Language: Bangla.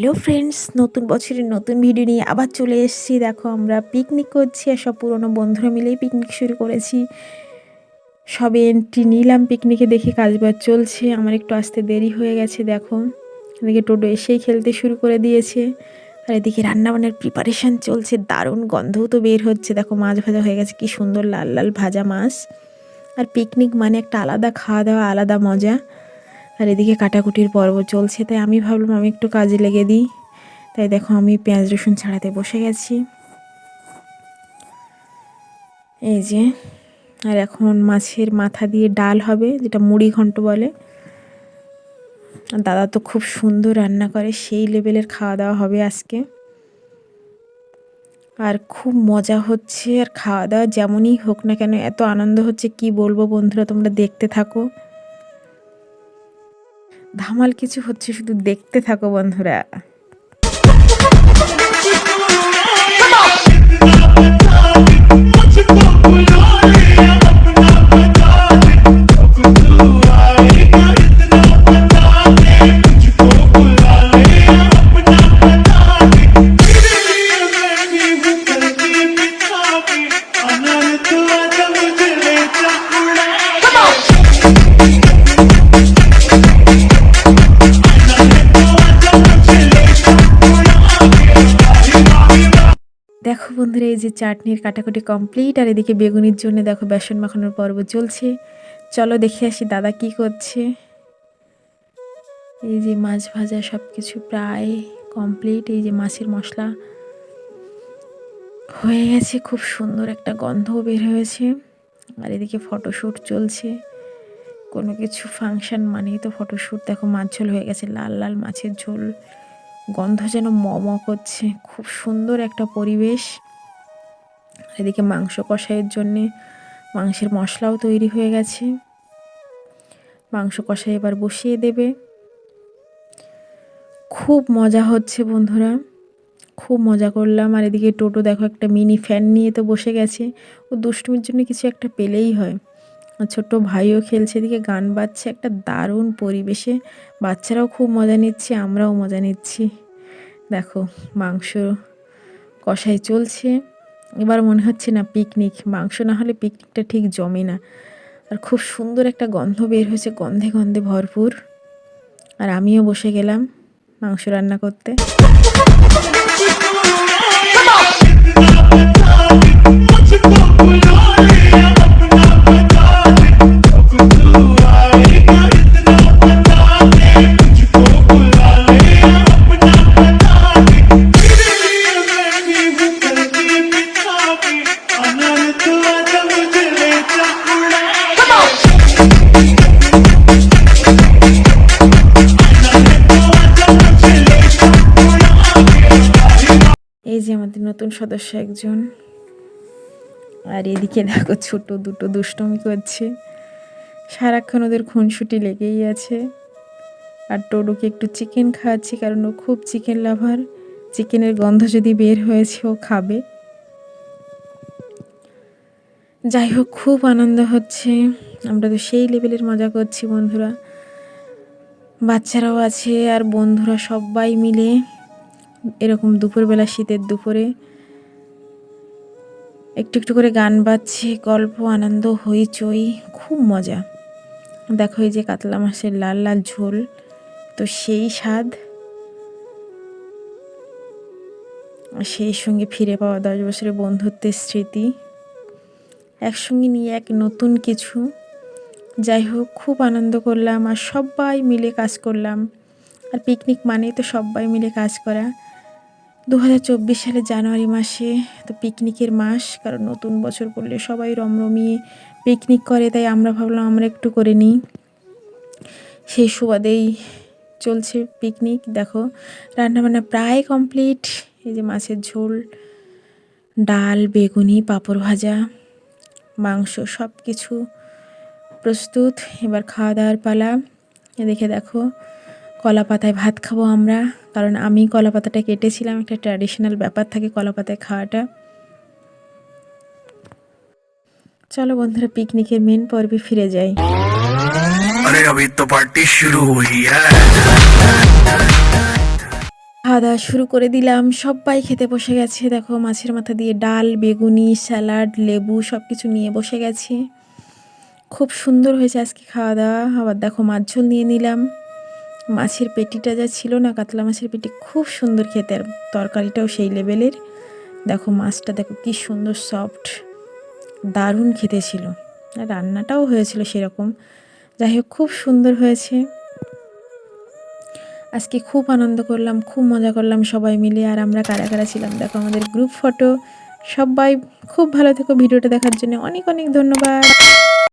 হ্যালো ফ্রেন্ডস, নতুন বছরের নতুন ভিডিও নিয়ে আবার চলে এসেছি। দেখো, আমরা পিকনিক করছি আর সব পুরনো বন্ধুরা মিলেই পিকনিক শুরু করেছি। সবে এন্ট্রি নিলাম পিকনিকে দেখি কাজবাজ চলছে। আমার একটু আসতে দেরি হয়ে গেছে, দেখো। এদিকে টোটো এসেই খেলতে শুরু করে দিয়েছে। আর এদিকে রান্নাবান্নার প্রিপারেশান চলছে, দারুণ গন্ধও তো বের হচ্ছে। দেখো, মাছ ভাজা হয়ে গেছে, কি সুন্দর লাল লাল ভাজা মাছ। আর পিকনিক মানে একটা আলাদা খাওয়া দাওয়া আলাদা মজা। আর এদিকে কাটাকুটির পর্ব চলছে, তাই আমি ভাবলাম আমি একটু কাজে লেগে দিই। তাই দেখো আমি পেঁয়াজ, রসুন ছাড়াতে বসে গেছি। এই যে, আর এখন মাছের মাথা দিয়ে ডাল হবে, যেটা মুড়ি ঘন্ট বলে। দাদা তো খুব সুন্দর রান্না করে, সেই লেভেলের খাওয়া দাওয়া হবে আজকে। আর খুব মজা হচ্ছে, আর খাওয়া দাওয়া যেমনই হোক না কেন, এত আনন্দ হচ্ছে, কি বলব বন্ধুরা, তোমরা দেখতে থাকো। ধামাল কিছু হচ্ছে শুধু দেখতে থাকো বন্ধুরা। বন্ধুরা এই যে চাটনির কাটাকুটি কমপ্লিট আর এদিকে বেগুনির জন্য দেখো বেসন মাখানোর পর্ব চলছে। চলো দেখে আসি দাদা কি করছে। এই যে মাছ ভাজা সব কিছু প্রায় কমপ্লিট এই যে মাছের মশলা হয়ে গেছে, খুব সুন্দর একটা গন্ধও বের হয়েছে। আর এদিকে ফটোশ্যুট চলছে। কোনো কিছু ফাংশন মানেই তো ফটোশ্যুট দেখো মাছ ঝোল হয়ে গেছে, লাল লাল মাছের ঝোল। গন্ধ যেন মম করছে, খুব সুন্দর একটা পরিবেশ। এদিকে মাংস কষাইয়ের জন্যে মাংসের মশলাও তৈরি হয়ে গেছে। মাংস কষাই এবার বসিয়ে দেবে। খুব মজা হচ্ছে বন্ধুরা, খুব মজা করলাম। আর এদিকে টোটো দেখো একটা মিনি ফ্যান নিয়ে তো বসে গেছে। ও দুষ্টুমির জন্য কিছু একটা পেলেই হয়। আর ছোট্ট ভাইও খেলছে, এদিকে গান বাজছে, একটা দারুণ পরিবেশে। বাচ্চারাও খুব মজা নিচ্ছে, আমরাও মজা নিচ্ছি। দেখো মাংস কষাই চলছে। এবার মনে হচ্ছে না পিকনিক মাংস না হলে পিকনিকটা ঠিক জমে না। আর খুব সুন্দর একটা গন্ধ বের হয়েছে, গন্ধে গন্ধে ভরপুর। আর আমিও বসে গেলাম মাংস রান্না করতে। নতুন সদস্য একজন। আর এদিকে দেখো ছোট দুটো দুষ্টমি করছে। সারাক্ষণ ওদের খুনসুটি লেগেই আছে। আর টোডোকে একটু চিকেন খাওয়াচ্ছি কারণ ও খুব চিকেন লাভার চিকেনের গন্ধ যদি বের হয়েছে, ও খাবে। যাই হোক, খুব আনন্দ হচ্ছে। আমরা তো সেই লেভেলের মজা করছি বন্ধুরা। বাচ্চারাও আছে আর বন্ধুরা সবাই মিলে এরকম দুপুরবেলা শীতের দুপুরে একটু একটু করে গান বাজছে, গল্প, আনন্দ, হইচই, খুব মজা। দেখো এই যে কাতলা মাছের লাল লাল ঝোল, তো সেই স্বাদ। সেই সঙ্গে ফিরে পাওয়া দশ বছরের বন্ধুত্বের স্মৃতি। একসঙ্গে নিয়ে এক নতুন কিছু। যাই হোক, খুব আনন্দ করলাম আর সবাই মিলে কাজ করলাম। আর পিকনিক মানেই তো সবাই মিলে কাজ করা। দু সালে জানুয়ারি মাসে তো পিকনিকের মাস, কারণ নতুন বছর পড়লে সবাই রমরমিয়ে পিকনিক করে, তাই আমরা ভাবলাম আমরা একটু করে নিই। সেই সুবাদেই চলছে পিকনিক। দেখো, রান্নাবান্না প্রায় কমপ্লিট। এই যে মাছের ঝোল, ডাল, বেগুনি, পাঁপড় ভাজা, মাংস সব কিছু প্রস্তুত। এবার খাওয়া দাওয়ার পালা। দেখে দেখো কলা পাতায় ভাত খাবো আমরা কারণ আমি কলা পাতাটা কেটেছিলাম একটা ট্র্যাডিশনাল ব্যাপার থাকে কলা পাতায় খাওয়াটা চলো বন্ধুরা পিকনিকের মেন পর্বে ফিরে যাই अरे अभी तो पार्टी शुरू हुई है খাওয়া দাওয়া শুরু করে দিলাম সবাই খেতে বসে গেছে দেখো মাছের মাথা দিয়ে ডাল বেগুনি স্যালাড লেবু সব কিছু নিয়ে বসে গেছে খুব সুন্দর হয়েছে আজকে খাওয়া দাওয়া আবার দেখো মাছ ঝোল নিয়ে নিলাম মাছের পেটিটা যা ছিল না, কাতলা মাছের পেটি খুব সুন্দর খেতে, আর তরকারিটাও সেই লেভেলের। দেখো মাছটা দেখো কি সুন্দর সফট দারুণ খেতে ছিল। আর রান্নাটাও হয়েছিল সেরকম। যাই হোক, খুব সুন্দর হয়েছে। আজকে খুব আনন্দ করলাম, খুব মজা করলাম সবাই মিলে, আর আমরা কারা কারা ছিলাম? দেখো আমাদের গ্রুপ ফটো সবাই খুব ভালো থেকো, ভিডিওটা দেখার জন্য অনেক অনেক ধন্যবাদ।